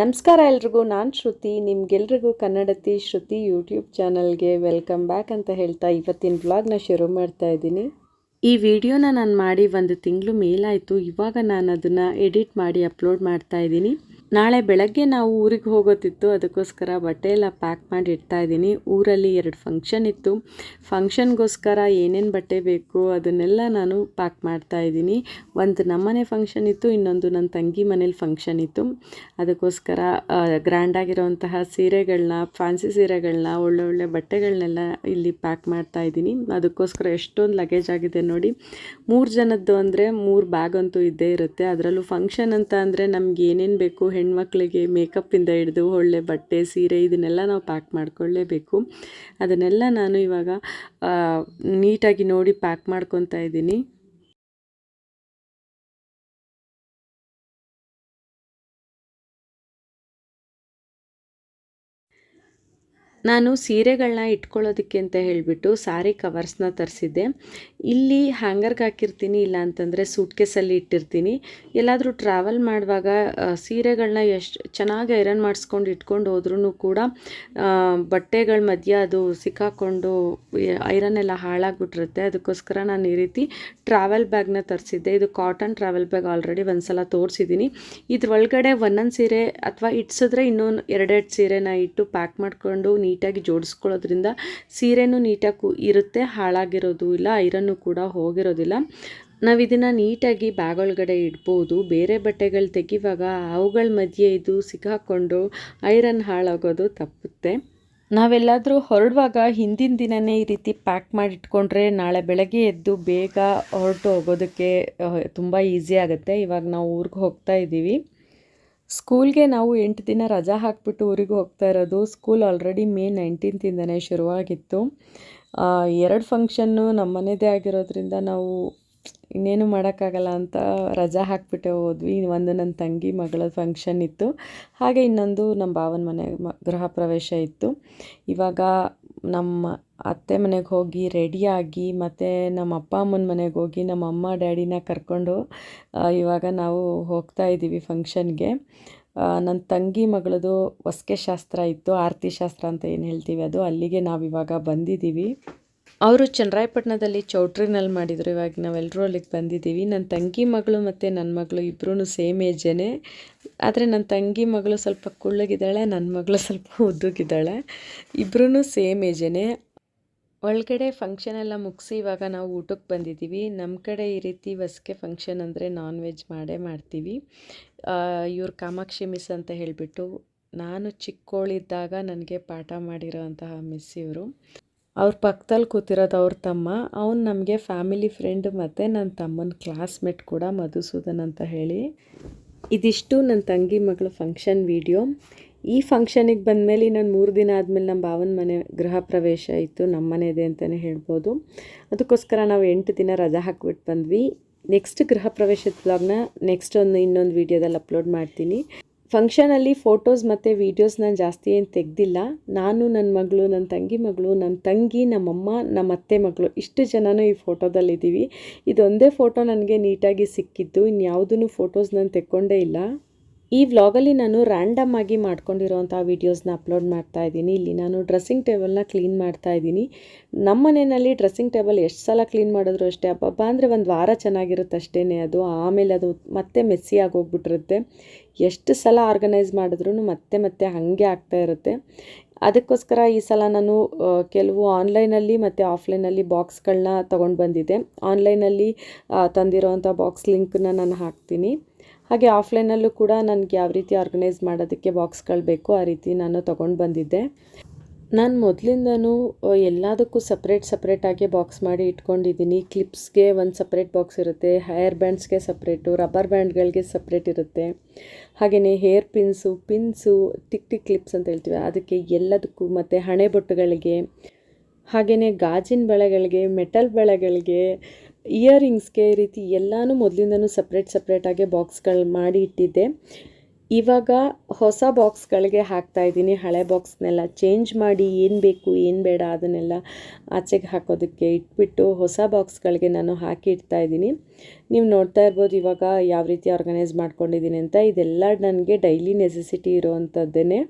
ನಮಸ್ಕಾರ ಎಲ್ರಿಗೂ, ನಾನು ಶ್ರುತಿ, ನಿಮ್ಗೆಲ್ರಿಗೂ ಕನ್ನಡತಿ ಶ್ರುತಿ ಯೂಟ್ಯೂಬ್ ಚಾನಲ್ಗೆ ವೆಲ್ಕಮ್ ಬ್ಯಾಕ್ ಅಂತ ಹೇಳ್ತಾ ಇವತ್ತಿನ ವ್ಲಾಗ್ನ ಶುರು ಮಾಡ್ತಾ ಇದ್ದೀನಿ. ಈ ವಿಡಿಯೋನ ನಾನು ಮಾಡಿ ಒಂದು ತಿಂಗಳು ಮೇಲಾಯಿತು. ಇವಾಗ ನಾನು ಅದನ್ನು ಎಡಿಟ್ ಮಾಡಿ ಅಪ್ಲೋಡ್ ಮಾಡ್ತಾ ಇದ್ದೀನಿ. ನಾಳೆ ಬೆಳಗ್ಗೆ ನಾವು ಊರಿಗೆ ಹೋಗೋತಿತ್ತು ಅದಕ್ಕೋಸ್ಕರ ಬಟ್ಟೆ ಎಲ್ಲ ಪ್ಯಾಕ್ ಮಾಡಿ ಇಡ್ತಾ ಇದ್ದೀನಿ. ಊರಲ್ಲಿ ಎರಡು ಫಂಕ್ಷನ್ ಇತ್ತು. ಫಂಕ್ಷನ್ಗೋಸ್ಕರ ಏನೇನು ಬಟ್ಟೆ ಬೇಕು ಅದನ್ನೆಲ್ಲ ನಾನು ಪ್ಯಾಕ್ ಮಾಡ್ತಾ ಇದ್ದೀನಿ. ಒಂದು ನಮ್ಮನೆ ಫಂಕ್ಷನ್ ಇತ್ತು, ಇನ್ನೊಂದು ನನ್ನ ತಂಗಿ ಮನೇಲಿ ಫಂಕ್ಷನ್ ಇತ್ತು. ಅದಕ್ಕೋಸ್ಕರ ಗ್ರ್ಯಾಂಡಾಗಿರೋವಂತಹ ಸೀರೆಗಳನ್ನ ಫ್ಯಾನ್ಸಿ ಸೀರೆಗಳನ್ನ ಒಳ್ಳೊಳ್ಳೆ ಬಟ್ಟೆಗಳನ್ನೆಲ್ಲ ಇಲ್ಲಿ ಪ್ಯಾಕ್ ಮಾಡ್ತಾ ಇದ್ದೀನಿ. ಅದಕ್ಕೋಸ್ಕರ ಎಷ್ಟೊಂದು ಲಗೇಜ್ ಆಗಿದೆ ನೋಡಿ. ಮೂರು ಜನದ್ದು ಅಂದರೆ ಮೂರು ಬ್ಯಾಗ್ ಅಂತೂ ಇದ್ದೇ ಇರುತ್ತೆ. ಅದರಲ್ಲೂ ಫಂಕ್ಷನ್ ಅಂತ ಅಂದರೆ ನಮ್ಗೆ ಏನೇನು ಬೇಕು ಹೆಣ್ಮಕ್ಳಿಗೆ ಮೇಕಪ್ಪಿಂದ ಹಿಡಿದು ಒಳ್ಳೆ ಬಟ್ಟೆ, ಸೀರೆ ಇದನ್ನೆಲ್ಲ ನಾವು ಪ್ಯಾಕ್ ಮಾಡ್ಕೊಳ್ಳೇಬೇಕು. ಅದನ್ನೆಲ್ಲ ನಾನು ಇವಾಗ ನೀಟಾಗಿ ನೋಡಿ ಪ್ಯಾಕ್ ಮಾಡ್ಕೊತಾ ಇದ್ದೀನಿ. ನಾನು ಸೀರೆಗಳನ್ನ ಇಟ್ಕೊಳ್ಳೋದಕ್ಕೆ ಅಂತ ಹೇಳಿಬಿಟ್ಟು ಸಾರಿ ಕವರ್ಸ್ನ ತರಿಸಿದ್ದೆ. ಇಲ್ಲಿ ಹ್ಯಾಂಗರ್ಗೆ ಹಾಕಿರ್ತೀನಿ, ಇಲ್ಲ ಅಂತಂದರೆ ಸೂಟ್ಕೇಸಲ್ಲಿ ಇಟ್ಟಿರ್ತೀನಿ. ಎಲ್ಲಾದರೂ ಟ್ರಾವೆಲ್ ಮಾಡುವಾಗ ಸೀರೆಗಳನ್ನ ಎಷ್ಟು ಚೆನ್ನಾಗಿ ಐರನ್ ಮಾಡಿಸ್ಕೊಂಡು ಇಟ್ಕೊಂಡು ಹೋದ್ರೂ ಕೂಡ ಬಟ್ಟೆಗಳ ಮಧ್ಯೆ ಅದು ಸಿಕ್ಕಾಕೊಂಡು ಐರನ್ ಎಲ್ಲ ಹಾಳಾಗ್ಬಿಟ್ಟಿರುತ್ತೆ. ಅದಕ್ಕೋಸ್ಕರ ನಾನು ಈ ರೀತಿ ಟ್ರಾವೆಲ್ ಬ್ಯಾಗ್ನ ತರಿಸಿದ್ದೆ. ಇದು ಕಾಟನ್ ಟ್ರಾವೆಲ್ ಬ್ಯಾಗ್ ಆಲ್ರೆಡಿ ಒಂದು ಸಲ ತೋರಿಸಿದ್ದೀನಿ. ಇದ್ರೊಳಗಡೆ ಒಂದೊಂದು ಸೀರೆ ಅಥವಾ ಇಟ್ಸಿದ್ರೆ ಇನ್ನೊಂದು ಎರಡೆರಡು ಸೀರೆನ ಇಟ್ಟು ಪ್ಯಾಕ್ ಮಾಡಿಕೊಂಡು ನೀಟಾಗಿ ಜೋಡಿಸ್ಕೊಳ್ಳೋದ್ರಿಂದ ಸೀರೆನೂ ನೀಟಾಗಿ ಇರುತ್ತೆ, ಹಾಳಾಗಿರೋದು ಇಲ್ಲ, ಐರನ್ನು ಕೂಡ ಹೋಗಿರೋದಿಲ್ಲ. ನಾವು ಇದನ್ನು ನೀಟಾಗಿ ಬ್ಯಾಗ್ ಒಳಗಡೆ ಇಡ್ಬೋದು. ಬೇರೆ ಬಟ್ಟೆಗಳು ತೆಗಿವಾಗ ಅವುಗಳ ಮಧ್ಯೆ ಇದು ಸಿಕ್ಕಾಕೊಂಡು ಐರನ್ ಹಾಳಾಗೋದು ತಪ್ಪುತ್ತೆ. ನಾವೆಲ್ಲಾದರೂ ಹೊರಡುವಾಗ ಹಿಂದಿನ ದಿನವೇ ಈ ರೀತಿ ಪ್ಯಾಕ್ ಮಾಡಿಟ್ಕೊಂಡ್ರೆ ನಾಳೆ ಬೆಳಗ್ಗೆ ಎದ್ದು ಬೇಗ ಹೊರಟು ಹೋಗೋದಕ್ಕೆ ತುಂಬ ಈಸಿ ಆಗುತ್ತೆ. ಇವಾಗ ನಾವು ಊರಿಗೆ ಹೋಗ್ತಾ ಇದ್ದೀವಿ ಸ್ಕೂಲ್ಗೆ ನಾವು ಎಂಟು ದಿನ ರಜಾ ಹಾಕ್ಬಿಟ್ಟು ಊರಿಗೆ ಹೋಗ್ತಾ ಇರೋದು ಸ್ಕೂಲ್ ಆಲ್ರೆಡಿ ಮೇ ನೈನ್ಟೀನ್ತಿಂದನೇ ಶುರುವಾಗಿತ್ತು. ಎರಡು ಫಂಕ್ಷನ್ನು ನಮ್ಮ ಮನೆದೇ ಆಗಿರೋದ್ರಿಂದ ನಾವು ಇನ್ನೇನು ಮಾಡೋಕ್ಕಾಗಲ್ಲ ಅಂತ ರಜಾ ಹಾಕ್ಬಿಟ್ಟೆ ಹೋದ್ವಿ. ಒಂದು ನನ್ನ ತಂಗಿ ಮಗಳ ಫಂಕ್ಷನ್ ಇತ್ತು. ಹಾಗೆ ಇನ್ನೊಂದು ನಮ್ಮ ಭಾವನ ಮನೆ ಗೃಹ ಪ್ರವೇಶ ಇತ್ತು. ಇವಾಗ ನಮ್ಮ ಅತ್ತೆ ಮನೆಗೆ ಹೋಗಿ ರೆಡಿಯಾಗಿ ಮತ್ತು ನಮ್ಮ ಅಪ್ಪ ಅಮ್ಮನ ಮನೆಗೆ ಹೋಗಿ ನಮ್ಮ ಅಮ್ಮ ಡ್ಯಾಡಿನ ಕರ್ಕೊಂಡು ಇವಾಗ ನಾವು ಹೋಗ್ತಾ ಇದ್ದೀವಿ ಫಂಕ್ಷನ್ಗೆ ನನ್ನ ತಂಗಿ ಮಗಳದು ಹೊಸ್ಕೆ ಶಾಸ್ತ್ರ ಇತ್ತು, ಆರತಿ ಶಾಸ್ತ್ರ ಅಂತ ಏನು ಹೇಳ್ತೀವಿ ಅದು, ಅಲ್ಲಿಗೆ ನಾವಿವಾಗ ಬಂದಿದ್ದೀವಿ ಅವರು ಚನ್ನರಾಯಪಟ್ಟಣದಲ್ಲಿ ಚೌಟ್ರಿನಲ್ಲಿ ಮಾಡಿದರು. ಇವಾಗ ನಾವೆಲ್ಲರೂ ಅಲ್ಲಿಗೆ ಬಂದಿದ್ದೀವಿ. ನನ್ನ ತಂಗಿ ಮಗಳು ಮತ್ತು ನನ್ನ ಮಗಳು ಇಬ್ಬರೂ ಸೇಮ್ ಏಜೇ ಆದರೆ ನನ್ನ ತಂಗಿ ಮಗಳು ಸ್ವಲ್ಪ ಕುಳ್ಳಗಿದ್ದಾಳೆ, ನನ್ನ ಮಗಳು ಸ್ವಲ್ಪ ಉದ್ದುಗಿದ್ದಾಳೆ. ಇಬ್ಬರೂ ಸೇಮ್ ಏಜೇ ಒಳಗಡೆ ಫಂಕ್ಷನ್ ಎಲ್ಲ ಮುಗಿಸಿ ಇವಾಗ ನಾವು ಊಟಕ್ಕೆ ಬಂದಿದ್ದೀವಿ. ನಮ್ಮ ಕಡೆ ಈ ರೀತಿ ವಸ್ಕೆ ಫಂಕ್ಷನ್ ಅಂದರೆ ನಾನ್ ವೆಜ್ ಮಾಡೇ ಮಾಡ್ತೀವಿ. ಇವ್ರು ಕಾಮಾಕ್ಷಿ ಮಿಸ್ ಅಂತ ಹೇಳಿಬಿಟ್ಟು ನಾನು ಚಿಕ್ಕೋಳಿದ್ದಾಗ ನನಗೆ ಪಾಠ ಮಾಡಿರೋಂತಹ ಮಿಸ್ ಇವರು. ಅವ್ರ ಪಕ್ಕದಲ್ಲಿ ಕೂತಿರೋದು ಅವ್ರ ತಮ್ಮ, ಅವ್ನು ನಮಗೆ ಫ್ಯಾಮಿಲಿ ಫ್ರೆಂಡ್ ಮತ್ತು ನನ್ನ ತಮ್ಮನ ಕ್ಲಾಸ್ಮೇಟ್ ಕೂಡ ಮಧುಸೂದನ್ ಅಂತ ಹೇಳಿ. ಇದಿಷ್ಟು ನನ್ನ ತಂಗಿ ಮಗಳ ಫಂಕ್ಷನ್ ವಿಡಿಯೋ ಈ ಫಂಕ್ಷನಿಗೆ ಬಂದಮೇಲೆ ನಾನು ಮೂರು ದಿನ ಆದಮೇಲೆ ನಮ್ಮ ಭಾವನ ಮನೆ ಗೃಹ ಪ್ರವೇಶ ಇತ್ತು ನಮ್ಮ ಮನೆ ಇದೆ ಅಂತಲೇ ಹೇಳ್ಬೋದು. ಅದಕ್ಕೋಸ್ಕರ ನಾವು ಎಂಟು ದಿನ ರಜಾ ಹಾಕ್ಬಿಟ್ಟು ಬಂದ್ವಿ. ನೆಕ್ಸ್ಟ್ ಗೃಹ ಪ್ರವೇಶದ ಬ್ಲಾಗ್ನ ನೆಕ್ಸ್ಟ್ ಒಂದು ಇನ್ನೊಂದು ವೀಡಿಯೋದಲ್ಲಿ ಅಪ್ಲೋಡ್ ಮಾಡ್ತೀನಿ. ಫಂಕ್ಷನಲ್ಲಿ ಫೋಟೋಸ್ ಮತ್ತು ವೀಡಿಯೋಸ್ ನಾನು ಜಾಸ್ತಿ ಏನು ತೆಗ್ದಿಲ್ಲ. ನಾನು ನನ್ನ ಮಗಳು ನನ್ನ ತಂಗಿ ಮಗಳು ನನ್ನ ತಂಗಿ ನಮ್ಮಮ್ಮ ನಮ್ಮ ಅತ್ತೆ ಮಗಳು ಇಷ್ಟು ಜನನೂ ಈ ಫೋಟೋದಲ್ಲಿದ್ದೀವಿ ಇದೊಂದೇ ಫೋಟೋ ನನಗೆ ನೀಟಾಗಿ ಸಿಕ್ಕಿದ್ದು. ಇನ್ಯಾವುದೂ ಫೋಟೋಸ್ ನಾನು ತೆಕ್ಕೊಂಡೇ ಇಲ್ಲ. ಈ ವ್ಲಾಗಲ್ಲಿ ನಾನು ರ್ಯಾಂಡಮ್ ಆಗಿ ಮಾಡ್ಕೊಂಡಿರೋಂಥ ವೀಡಿಯೋಸ್ನ ಅಪ್ಲೋಡ್ ಮಾಡ್ತಾ ಇದ್ದೀನಿ. ಇಲ್ಲಿ ನಾನು ಡ್ರೆಸ್ಸಿಂಗ್ ಟೇಬಲ್ನ ಕ್ಲೀನ್ ಮಾಡ್ತಾ ಇದ್ದೀನಿ. ನಮ್ಮ ಮನೆಯಲ್ಲಿ ಡ್ರೆಸ್ಸಿಂಗ್ ಟೇಬಲ್ ಎಷ್ಟು ಸಲ ಕ್ಲೀನ್ ಮಾಡಿದ್ರು ಅಷ್ಟೇ ಹಬ್ಬ ಅಂದರೆ ಒಂದು ವಾರ ಚೆನ್ನಾಗಿರುತ್ತೆ ಅಷ್ಟೇ ಅದು. ಆಮೇಲೆ ಅದು ಮತ್ತೆ ಮೆಸ್ಸಿ ಆಗೋಗ್ಬಿಟ್ಟಿರುತ್ತೆ ಎಷ್ಟು ಸಲ ಆರ್ಗನೈಸ್ ಮಾಡಿದ್ರೂ ಮತ್ತೆ ಮತ್ತೆ ಹಾಗೆ ಆಗ್ತಾ ಇರುತ್ತೆ. ಅದಕ್ಕೋಸ್ಕರ ಈ ಸಲ ನಾನು ಕೆಲವು ಆನ್ಲೈನಲ್ಲಿ ಮತ್ತು ಆಫ್ಲೈನಲ್ಲಿ ಬಾಕ್ಸ್ಗಳನ್ನ ತೊಗೊಂಡು ಬಂದಿದ್ದೆ. ಆನ್ಲೈನಲ್ಲಿ ತಂದಿರೋವಂಥ ಬಾಕ್ಸ್ ಲಿಂಕನ್ನ ನಾನು ಹಾಕ್ತೀನಿ. ಹಾಗೆ ಆಫ್ಲೈನಲ್ಲೂ ಕೂಡ ನನಗೆ ಯಾವ ರೀತಿ ಆರ್ಗನೈಸ್ ಮಾಡೋದಕ್ಕೆ ಬಾಕ್ಸ್ಗಳು ಬೇಕು ಆ ರೀತಿ ನಾನು ತೊಗೊಂಡು ಬಂದಿದ್ದೆ. ನಾನು ಮೊದಲಿಂದನೂ ಎಲ್ಲದಕ್ಕೂ ಸಪ್ರೇಟ್ ಸಪ್ರೇಟಾಗಿ ಬಾಕ್ಸ್ ಮಾಡಿ ಇಟ್ಕೊಂಡಿದ್ದೀನಿ. ಕ್ಲಿಪ್ಸ್ಗೆ ಒಂದು ಸಪ್ರೇಟ್ ಬಾಕ್ಸ್ ಇರುತ್ತೆ ಹೇರ್ ಬ್ಯಾಂಡ್ಸ್ಗೆ ಸಪ್ರೇಟು ರಬ್ಬರ್ ಬ್ಯಾಂಡ್ಗಳಿಗೆ ಸಪ್ರೇಟ್ ಇರುತ್ತೆ. ಹಾಗೆಯೇ hair pins pins tick tick clips ಅಂತ ಹೇಳ್ತೀವಿ. ಅದಕ್ಕೆ ಎಲ್ಲದಕ್ಕೂ ಮತ್ತು ಹಣೆ ಬೊಟ್ಟುಗಳಿಗೆ ಹಾಗೆಯೇ ಗಾಜಿನ ಬಳೆಗಳಿಗೆ ಮೆಟಲ್ ಬಳೆಗಳಿಗೆ ಇಯರಿಂಗ್ಸ್ಗೆ ಈ ರೀತಿ ಎಲ್ಲನೂ ಮೊದಲಿಂದನೂ ಸಪ್ರೇಟ್ ಸಪ್ರೇಟಾಗಿ ಬಾಕ್ಸ್ಗಳು ಮಾಡಿ ಇಟ್ಟಿದ್ದೆ. ಇವಾಗ ಹೊಸ ಬಾಕ್ಸ್ಗಳಿಗೆ ಹಾಕ್ತಾ ಇದ್ದೀನಿ. ಹಳೆ ಬಾಕ್ಸ್ನೆಲ್ಲ ಚೇಂಜ್ ಮಾಡಿ ಏನು ಬೇಕು, ಏನು ಬೇಡ ಅದನ್ನೆಲ್ಲ ಆಚೆಗೆ ಹಾಕೋದಕ್ಕೆ ಇಟ್ಬಿಟ್ಟು ಹೊಸ ಬಾಕ್ಸ್ಗಳಿಗೆ ನಾನು ಹಾಕಿ ಇಡ್ತಾ ಇದ್ದೀನಿ. ನೀವು ನೋಡ್ತಾ ಇರ್ಬೋದು ಇವಾಗ ಯಾವ ರೀತಿ ಆರ್ಗನೈಸ್ ಮಾಡ್ಕೊಂಡಿದ್ದೀನಿ ಅಂತ. ಇದೆಲ್ಲ ನನಗೆ ಡೈಲಿ ನೆಸೆಸಿಟಿ ಇರೋವಂಥದ್ದೇ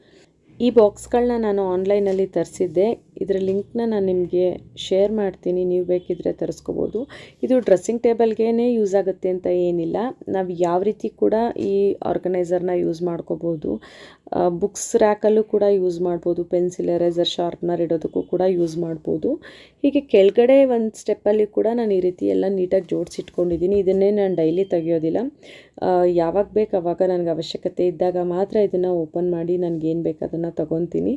ಈ ಬಾಕ್ಸ್ಗಳನ್ನ ನಾನು ಆನ್ಲೈನಲ್ಲಿ ತರಿಸಿದ್ದೆ. ಇದರ ಲಿಂಕ್ನ ನಾನು ನಿಮಗೆ ಶೇರ್ ಮಾಡ್ತೀನಿ. ನೀವು ಬೇಕಿದ್ದರೆ ತರಿಸ್ಕೋಬೋದು. ಇದು ಡ್ರೆಸ್ಸಿಂಗ್ ಟೇಬಲ್ಗೇ ಯೂಸ್ ಆಗುತ್ತೆ ಅಂತ ಏನಿಲ್ಲ. ನಾವು ಯಾವ ರೀತಿ ಕೂಡ ಈ ಆರ್ಗನೈಸರ್ನ ಯೂಸ್ ಮಾಡ್ಕೋಬೋದು. ಬುಕ್ಸ್ ರ್ಯಾಕಲ್ಲೂ ಕೂಡ ಯೂಸ್ ಮಾಡ್ಬೋದು. ಪೆನ್ಸಿಲ್, ಎರೇಸರ್, ಶಾರ್ಪ್ನರ್ ಇಡೋದಕ್ಕೂ ಕೂಡ ಯೂಸ್ ಮಾಡ್ಬೋದು. ಹೀಗೆ ಕೆಳಗಡೆ ಒಂದು ಸ್ಟೆಪ್ಪಲ್ಲಿ ಕೂಡ ನಾನು ಈ ರೀತಿ ಎಲ್ಲ ನೀಟಾಗಿ ಜೋಡಿಸಿಟ್ಕೊಂಡಿದ್ದೀನಿ. ಇದನ್ನೇ ನಾನು ಡೈಲಿ ತೆಗಿಯೋದಿಲ್ಲ. ಯಾವಾಗ ಬೇಕು ಅವಾಗ ನನಗೆ ಅವಶ್ಯಕತೆ ಇದ್ದಾಗ ಮಾತ್ರ ಇದನ್ನು ಓಪನ್ ಮಾಡಿ ನನಗೇನು ಬೇಕು ಅದನ್ನು ತೊಗೊತೀನಿ.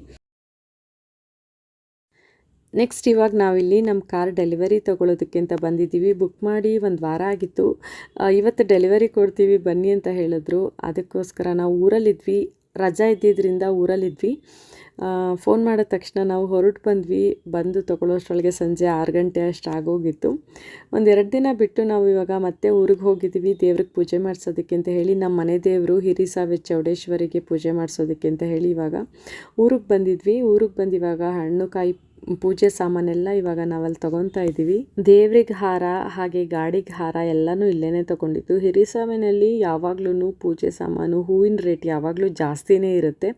ನೆಕ್ಸ್ಟ್ ಇವಾಗ ನಾವಿಲ್ಲಿ ನಮ್ಮ ಕಾರ್ ಡೆಲಿವರಿ ತೊಗೊಳೋದಕ್ಕೆ ಅಂತ ಬಂದಿದ್ದೀವಿ. ಬುಕ್ ಮಾಡಿ ಒಂದು ವಾರ ಆಗಿತ್ತು. ಇವತ್ತು ಡೆಲಿವರಿ ಕೊಡ್ತೀವಿ, ಬನ್ನಿ ಅಂತ ಹೇಳಿದ್ರು. ಅದಕ್ಕೋಸ್ಕರ ನಾವು ಊರಲ್ಲಿದ್ವಿ. ರಜಾ ಇದ್ದಿದ್ದರಿಂದ ಊರಲ್ಲಿದ್ವಿ. ಫೋನ್ ಮಾಡಿದ ತಕ್ಷಣ ನಾವು ಹೊರಟು ಬಂದ್ವಿ. ಬಂದು ತೊಗೊಳ್ಳೋಷ್ಟ್ರೊಳಗೆ ಸಂಜೆ ಆರು ಗಂಟೆ ಅಷ್ಟು ಆಗೋಗಿತ್ತು. ಒಂದು ಎರಡು ದಿನ ಬಿಟ್ಟು ನಾವು ಇವಾಗ ಮತ್ತೆ ಊರಿಗೆ ಹೋಗಿದ್ದೀವಿ ದೇವ್ರಿಗೆ ಪೂಜೆ ಮಾಡಿಸೋದಕ್ಕೆ ಅಂತ ಹೇಳಿ ನಮ್ಮ ಮನೆ ದೇವರು ಹಿರಿಸಾವೆ ಚೌಡೇಶ್ವರಿಗೆ ಪೂಜೆ ಮಾಡಿಸೋದಕ್ಕೆ ಅಂತ ಹೇಳಿ ಇವಾಗ ಊರಿಗೆ ಬಂದಿದ್ವಿ. ಊರಿಗೆ ಬಂದಿವಾಗ ಹಣ್ಣು ಕಾಯಿ ಪೂಜೆ ಸಾಮಾನೆಲ್ಲ ಇವಾಗ ನಾವಲ್ಲಿ ತೊಗೊತಾ ಇದ್ದೀವಿ ದೇವ್ರಿಗೆ ಹಾರ, ಹಾಗೆ ಗಾಡಿಗೆ ಹಾರ ಎಲ್ಲನೂ ಇಲ್ಲೇ ತಗೊಂಡಿದ್ದು. ಹಿರಿಸಾವೆನಲ್ಲಿ ಯಾವಾಗ್ಲೂ ಪೂಜೆ ಸಾಮಾನು ಹೂವಿನ ರೇಟ್ ಯಾವಾಗಲೂ ಜಾಸ್ತಿನೇ ಇರುತ್ತೆ.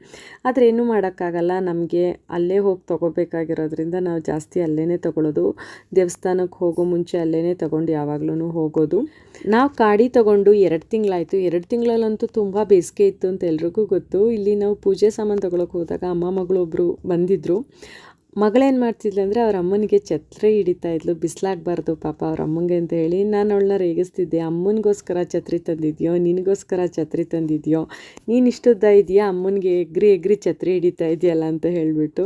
ಆದರೆ ಏನೂ ಮಾಡೋಕ್ಕಾಗಲ್ಲ. ನಮಗೆ ಅಲ್ಲೇ ಹೋಗಿ ತೊಗೋಬೇಕಾಗಿರೋದ್ರಿಂದ ನಾವು ಜಾಸ್ತಿ ಅಲ್ಲೇ ತಗೊಳ್ಳೋದು ದೇವಸ್ಥಾನಕ್ಕೆ ಹೋಗೋ ಮುಂಚೆ ಅಲ್ಲೇ ತೊಗೊಂಡು ಯಾವಾಗಲೂ ಹೋಗೋದು. ನಾವು ಕಾಡಿ ತೊಗೊಂಡು ಎರಡು ತಿಂಗಳಾಯಿತು. ಎರಡು ತಿಂಗಳಲ್ಲಂತೂ ತುಂಬ ಬೇಸಿಗೆ ಇತ್ತು ಅಂತ ಎಲ್ರಿಗೂ ಗೊತ್ತು. ಇಲ್ಲಿ ನಾವು ಪೂಜೆ ಸಾಮಾನು ತೊಗೊಳಕ್ಕೆ ಹೋದಾಗ ಅಮ್ಮ ಮಗಳೊಬ್ಬರು ಬಂದಿದ್ದರು ಮಗಳೇನು ಮಾಡ್ತಿದ್ಲು ಅಂದರೆ ಅವ್ರ ಅಮ್ಮನಿಗೆ ಛತ್ರಿ ಹಿಡಿತಾ ಇದ್ಲು, ಬಿಸಿಲಾಗಬಾರ್ದು ಪಾಪ ಅವ್ರ ಅಮ್ಮಂಗೆ ಅಂತ ಹೇಳಿ, ನಾನು ಅವಳನ್ನ ರೇಗಿಸ್ತಿದ್ದೆ, ಅಮ್ಮನಿಗೋಸ್ಕರ ಛತ್ರಿ ತಂದಿದ್ಯೋ, ನಿನಗೋಸ್ಕರ ಛತ್ರಿ ತಂದಿದ್ಯೋ, ನೀನು ಇಷ್ಟುದ್ದ ಇದೆಯಾ, ಅಮ್ಮನಿಗೆ ಎಗ್ರಿ ಎಗ್ರಿ ಛತ್ರಿ ಹಿಡಿತಾ ಇದೆಯಲ್ಲ ಅಂತ ಹೇಳಿಬಿಟ್ಟು,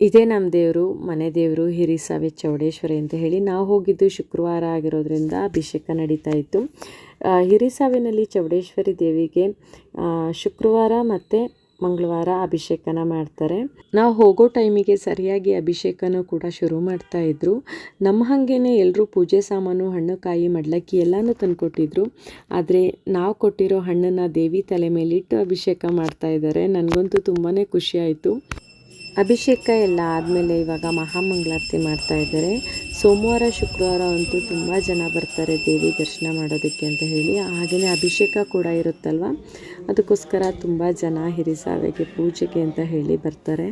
ಇದೇ ನಮ್ಮ ದೇವರು, ಮನೆ ದೇವರು ಹಿರಿಸಾವೆ ಚೌಡೇಶ್ವರಿ ಅಂತ ಹೇಳಿ ನಾವು ಹೋಗಿದ್ದು ಶುಕ್ರವಾರ ಆಗಿರೋದ್ರಿಂದ ಅಭಿಷೇಕ ನಡೀತಾ ಇತ್ತು. ಹಿರಿಸಾವಿನಲ್ಲಿ ಚೌಡೇಶ್ವರಿ ದೇವಿಗೆ ಶುಕ್ರವಾರ ಮತ್ತು ಮಂಗಳವಾರ ಅಭಿಷೇಕನ ಮಾಡ್ತಾರೆ. ನಾವು ಹೋಗೋ ಟೈಮಿಗೆ ಸರಿಯಾಗಿ ಅಭಿಷೇಕನೂ ಕೂಡ ಶುರು ಮಾಡ್ತಾ ಇದ್ರು. ನಮ್ಮ ಹಾಗೇನೆ ಎಲ್ಲರೂ ಪೂಜೆ ಸಾಮಾನು, ಹಣ್ಣು, ಕಾಯಿ, ಮಡ್ಲಕ್ಕಿ ಎಲ್ಲನೂ ತಂದುಕೊಟ್ಟಿದ್ರು. ಆದರೆ ನಾವು ಕೊಟ್ಟಿರೋ ಹಣ್ಣನ್ನು ದೇವಿ ತಲೆ ಮೇಲಿಟ್ಟು ಅಭಿಷೇಕ ಮಾಡ್ತಾ ಇದ್ದಾರೆ ನನಗಂತೂ ತುಂಬಾ ಖುಷಿಯಾಯಿತು ಅಭಿಷೇಕ ಎಲ್ಲ ಆದಮೇಲೆ ಇವಾಗ ಮಹಾಮಂಗಳಾರತಿ ಮಾಡ್ತಾ ಇದ್ದಾರೆ. ಸೋಮವಾರ, ಶುಕ್ರವಾರ ಅಂತೂ ತುಂಬ ಜನ ಬರ್ತಾರೆ ದೇವಿ ದರ್ಶನ ಮಾಡೋದಕ್ಕೆ ಅಂತ ಹೇಳಿ. ಹಾಗೆಯೇ ಅಭಿಷೇಕ ಕೂಡ ಇರುತ್ತಲ್ವ? ಅದಕ್ಕೋಸ್ಕರ ತುಂಬ ಜನ ಹಿರಿಸಾವೆಗೆ ಪೂಜೆಗೆ ಅಂತ ಹೇಳಿ ಬರ್ತಾರೆ.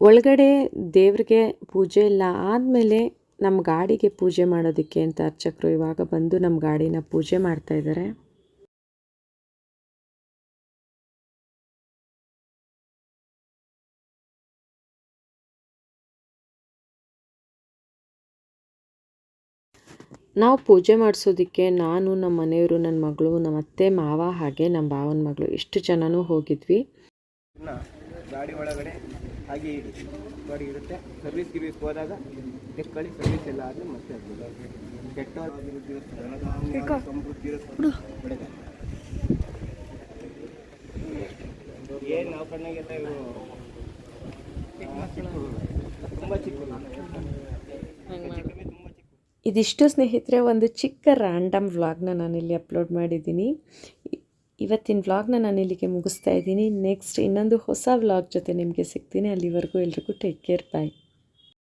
ಒಳಗಡೆ ದೇವ್ರಿಗೆ ಪೂಜೆ ಎಲ್ಲ ಆದಮೇಲೆ ನಮ್ಮ ಗಾಡಿಗೆ ಪೂಜೆ ಮಾಡೋದಕ್ಕೆ ಅಂತ ಅರ್ಚಕರು ಇವಾಗ ಬಂದು ನಮ್ಮ ಗಾಡಿನ ಪೂಜೆ ಮಾಡ್ತಾ ಇದ್ದಾರೆ ನಾವು ಪೂಜೆ ಮಾಡಿಸೋದಕ್ಕೆ ನಾನು ನಮ್ಮ ಮನೆಯವರು ನನ್ನ ಮಗಳು ನಮ್ಮ ಅತ್ತೆ, ಮಾವ ಹಾಗೆ ನಮ್ಮ ಭಾವನ ಮಗಳು ಇಷ್ಟು ಜನನೂ ಹೋಗಿದ್ವಿ. ಗಾಡಿ ಒಳಗಡೆ ಹಾಗೆ ಇರುತ್ತೆ ಬಾಡಿ ಇರುತ್ತೆ. ಸರ್ವಿಸ್ ಗಿರ್ವಿಸ್ ಹೋದಾಗ ಎತ್ಕೊಳ್ಳಿ ಸರ್ವಿಸ್ ಎಲ್ಲ ಆದ್ರೆ ಮತ್ತೆ ಅದು ಕೆಟ್ಟ ಸಮೃದ್ಧಿ. ಏನ್ ನಾವು ಕಣ್ಣಾಗೆಲ್ಲ ಇವು ತುಂಬಾ ಚಿಕ್ಕ ಇದಿಷ್ಟು ಸ್ನೇಹಿತರೆ ಒಂದು ಚಿಕ್ಕ ರ್ಯಾಂಡಮ್ ವ್ಲಾಗ್ನ ನಾನಿಲ್ಲಿ ಅಪ್ಲೋಡ್ ಮಾಡಿದ್ದೀನಿ. ಇವತ್ತಿನ ವ್ಲಾಗ್ನ ನಾನು ಇಲ್ಲಿಗೆ ಮುಗಿಸ್ತಾ ಇದ್ದೀನಿ. ನೆಕ್ಸ್ಟ್ ಇನ್ನೊಂದು ಹೊಸ ವ್ಲಾಗ್ ಜೊತೆ ನಿಮಗೆ ಸಿಗ್ತೀನಿ. ಅಲ್ಲಿವರೆಗೂ ಎಲ್ರಿಗೂ ಟೇಕ್ ಕೇರ್ ಬಾಯ್